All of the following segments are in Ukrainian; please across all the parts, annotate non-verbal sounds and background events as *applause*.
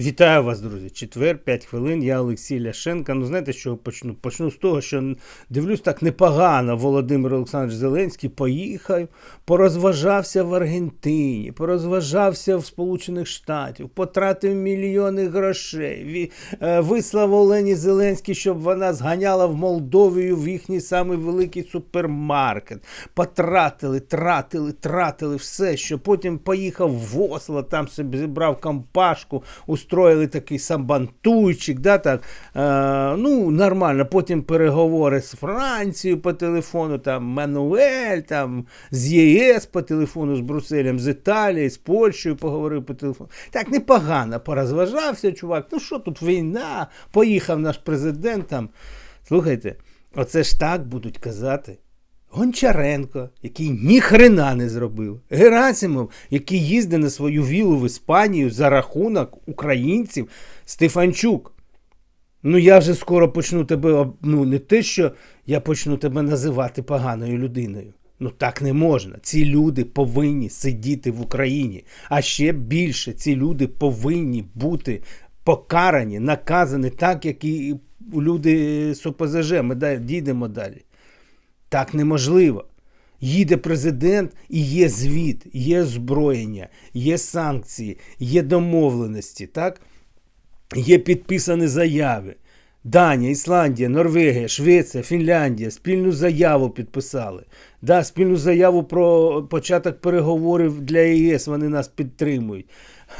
Вітаю вас, друзі. Четвер, 5 хвилин. Я Олексій Ляшенко. Ну, знаєте, що почну? Почну з того, що дивлюсь так непогано. Володимир Олександрович Зеленський поїхав, порозважався в Аргентині, порозважався в Сполучених Штатів, потратив мільйони грошей. Е, Вислав Олені Зеленський, щоб вона зганяла в Молдовію в їхній самий великий супермаркет. Потратили, тратили, тратили все, що потім поїхав в Осло, там собі зібрав компашку, устроїли такий самбантуйчик, да, так, е, ну, нормально. Потім переговори з Францією по телефону, там Мануель, там з ЄС по телефону, з Брюсселем, з Італії, з Польщею поговорив по телефону. Так непогано порозважався, чувак. Ну що тут війна? Поїхав наш президент там. Слухайте, оце ж так будуть казати. Гончаренко, який ніхрена не зробив. Герасимов, який їздить на свою вілу в Іспанію за рахунок українців. Стефанчук. Ну я вже скоро почну тебе, ну не те, що я почну тебе називати поганою людиною. Ну так не можна. Ці люди повинні сидіти в Україні. А ще більше ці люди повинні бути покарані, наказані так, як і люди з ОПЗЖ. Ми дійдемо далі. Так неможливо. Їде президент і є звіт, є озброєння, є санкції, є домовленості, так? Є підписані заяви. Данія, Ісландія, Норвегія, Швеція, Фінляндія спільну заяву підписали. Да, спільну заяву про початок переговорів для ЄС вони нас підтримують.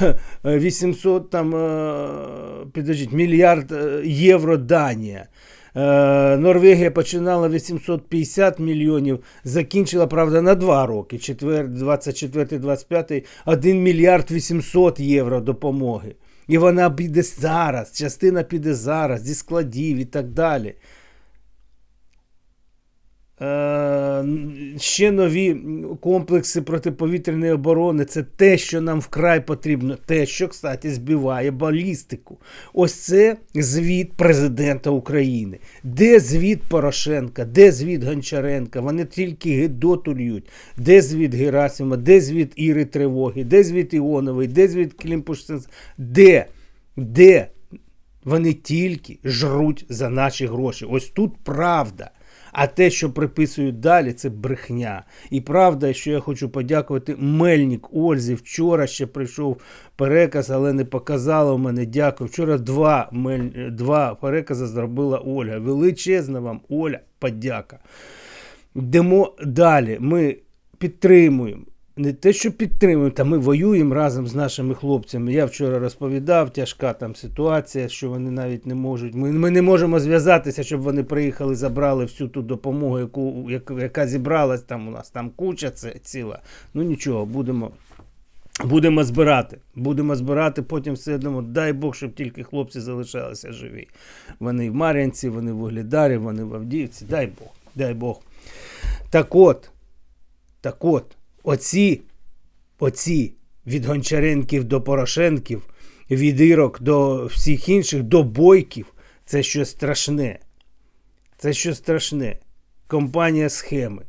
Е, 800 там, е, підождіть, мільярд е, євро Данія. Е, Норвегія починала 850 мільйонів, закінчила, правда, на два роки, 24-25, 1 мільярд 800 євро допомоги. І вона піде зараз, частина піде зараз, зі складів і так далі. Е, ще нові комплекси протиповітряної оборони це те, що нам вкрай потрібно. Те, що, кстати, збиває балістику. Ось це звіт президента України. Де звіт Порошенка, де звіт Гончаренка? Вони тільки гидоту льють. Де звіт Герасима, де звіт Іри Тривоги, де звіт Іонової, де звіт Клімпуш-Цинц? Де? Де? Вони тільки жруть за наші гроші. Ось тут правда. А те, що приписують далі, це брехня. І правда, що я хочу подякувати Мельник Ользі. Вчора ще прийшов переказ, але не показала в мене. Дякую. Вчора два, мель... два перекази зробила Ольга. Величезна вам, Оля, подяка. Йдемо далі. Ми підтримуємо. Не те, що підтримуємо, та ми воюємо разом з нашими хлопцями. Я вчора розповідав, тяжка там ситуація, що вони навіть не можуть. Ми, ми не можемо зв'язатися, щоб вони приїхали, забрали всю ту допомогу, яку, яка зібралась там у нас. Там куча це ціла. Ну нічого, будемо. Будемо збирати. Будемо збирати, потім все одно, дай Бог, щоб тільки хлопці залишалися живі. Вони в Мар'янці, вони в Углідарі, вони в Авдіївці. Дай Бог, дай Бог. Так от, так от, оці, оці від Гончаренків до Порошенків, від Ірок до всіх інших, до бойків, це щось страшне. Це щось страшне. Компанія схеми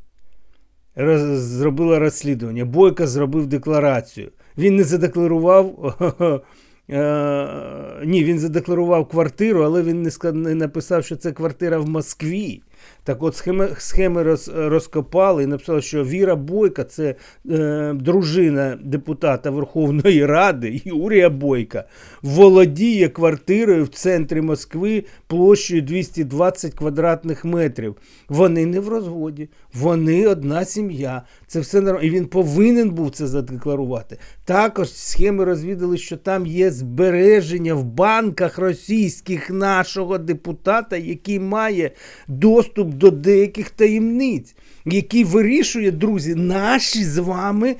роз, зробила розслідування. Бойко зробив декларацію. Він не задекларував. *laughs* Е, ні, він задекларував квартиру, але він не, не написав, що це квартира в Москві. Так от схеми, схеми роз, розкопали і написали, що Віра Бойка це е, дружина депутата Верховної Ради Юрія Бойка, володіє квартирою в центрі Москви площею 220 квадратних метрів. Вони не в розводі, вони одна сім'я. Це все нормально. І він повинен був це задекларувати. Також схеми розвідали, що там є збереження в банках російських нашого депутата, який має доступ до деяких таємниць, який вирішує, друзі, наші з вами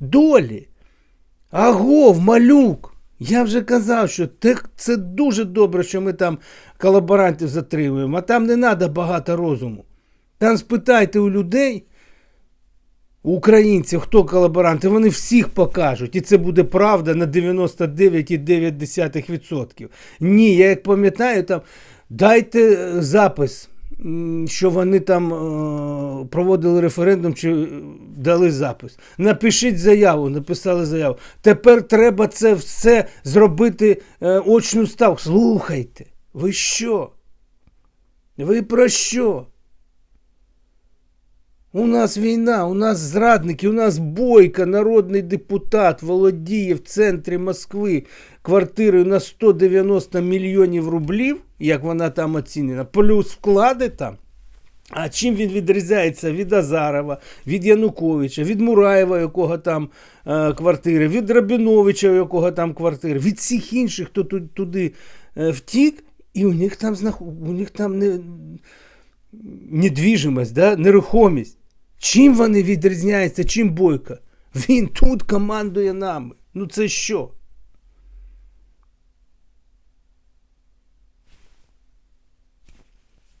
долі. Агов, малюк. Я вже казав, що це дуже добре, що ми там колаборантів затримуємо, а там не треба багато розуму. Там спитайте у людей, українців, хто колаборанти, вони всіх покажуть. І це буде правда на 99,9%. Ні, я як пам'ятаю, там дайте е, запис що вони там е, проводили референдум чи дали запис. Напишіть заяву, написали заяву. Тепер треба це все зробити е, очну ставку. Слухайте, ви що? Ви про що? У нас війна, у нас зрадники, у нас бойка, народний депутат, володіє в центрі Москви квартирою на 190 мільйонів рублів, як вона там оцінена, плюс вклади там. А чим він відрізняється від Азарова, від Януковича, від Мураєва, якого там е, квартири, від Рабіновича, у якого там квартири, від всіх інших, хто туди е, втік, і у них там, знах... у них там не... недвіжимость, да? нерухомість. Чим вони відрізняються, чим Бойко? Він тут командує нами. Ну це що?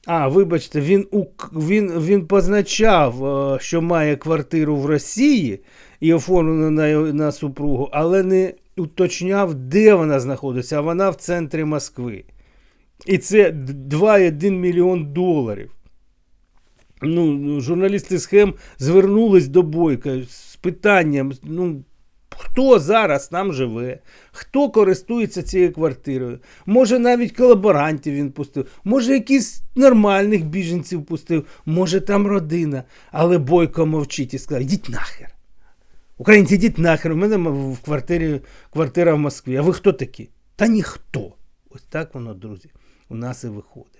А, вибачте, він, він, він позначав, е, що має квартиру в Росії і оформлену на, на супругу, але не уточняв, де вона знаходиться, а вона в центрі Москви. І це 2,1 мільйон доларів. Ну, журналісти схем звернулись до Бойка з питанням: ну, хто зараз там живе, хто користується цією квартирою. Може, навіть колаборантів він пустив, може, якісь нормальних біженців пустив, може там родина. Але Бойко мовчить і сказав: йдіть нахер. Українці, йдіть нахер. У мене в квартирі квартира в Москві. А ви хто такі? Та ніхто. Ось так воно, друзі, у нас і виходить.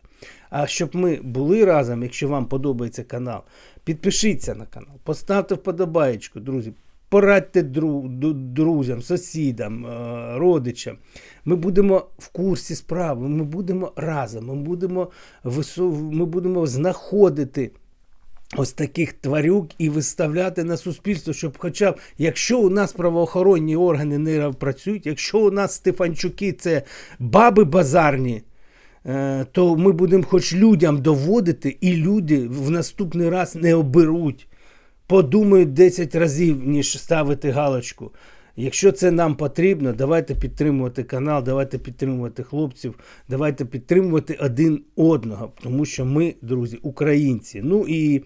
А щоб ми були разом, якщо вам подобається канал, підпишіться на канал, поставте вподобаєчку, друзі. Порадьте друзям, сусідам, е, родичам. Ми будемо в курсі справи, ми будемо разом, ми будемо, вису- ми будемо знаходити ось таких тварюк і виставляти на суспільство, щоб хоча б, якщо у нас правоохоронні органи не працюють, якщо у нас Стефанчуки це баби базарні, то ми будемо хоч людям доводити, і люди в наступний раз не оберуть. Подумають 10 разів, ніж ставити галочку. Якщо це нам потрібно, давайте підтримувати канал, давайте підтримувати хлопців, давайте підтримувати один одного, тому що ми, друзі, українці. Ну і е,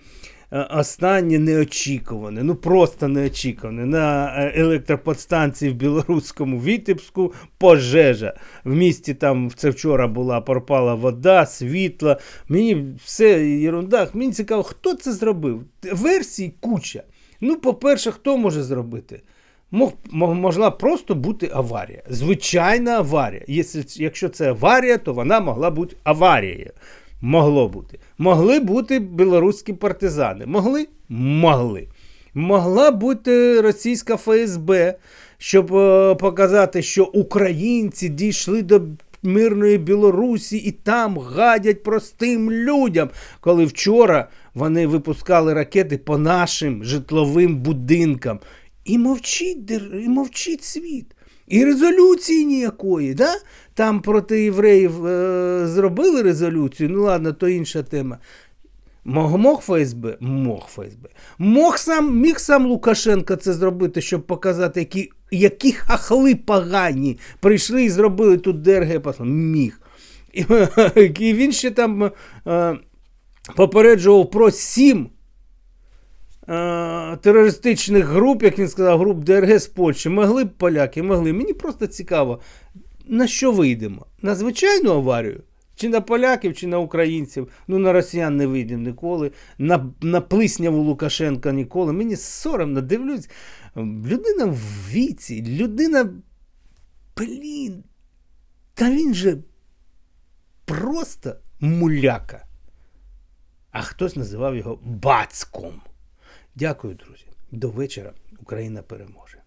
останнє неочікуване, ну просто неочікуване. На е, електроподстанції в білоруському Вітебську пожежа. В місті там це вчора була пропала вода, світло. Мені все ерунда. Мені цікаво, хто це зробив. Версій куча. Ну, по-перше, хто може зробити? Мог, могла просто бути аварія. Звичайна аварія. Якщо це аварія, то вона могла бути аварією. Могло бути. Могли бути білоруські партизани. Могли? Могли. Могла бути російська ФСБ, щоб е, показати, що українці дійшли до мирної Білорусі і там гадять простим людям. Коли вчора вони випускали ракети по нашим житловим будинкам. І мовчить, і мовчить світ. І резолюції ніякої. Да? Там проти євреїв е, зробили резолюцію, ну ладно, то інша тема. Мог, мог ФСБ? Мог ФСБ. Мог сам, міг сам Лукашенко це зробити, щоб показати, які, які хахли погані прийшли і зробили тут ДРГ. послали? Міг. І, *laughs* і він ще там е, попереджував про сім е, терористичних груп, як він сказав, груп ДРГ з Польщі. Могли б поляки, могли. Мені просто цікаво, на що вийдемо? На звичайну аварію? Чи на поляків, чи на українців. Ну, на росіян не вийдемо ніколи. На, на плисняву Лукашенка ніколи. Мені соромно дивлюсь. Людина в віці, людина. Блін. Та він же просто муляка. А хтось називав його бацьком. Дякую, друзі. До вечора Україна переможе.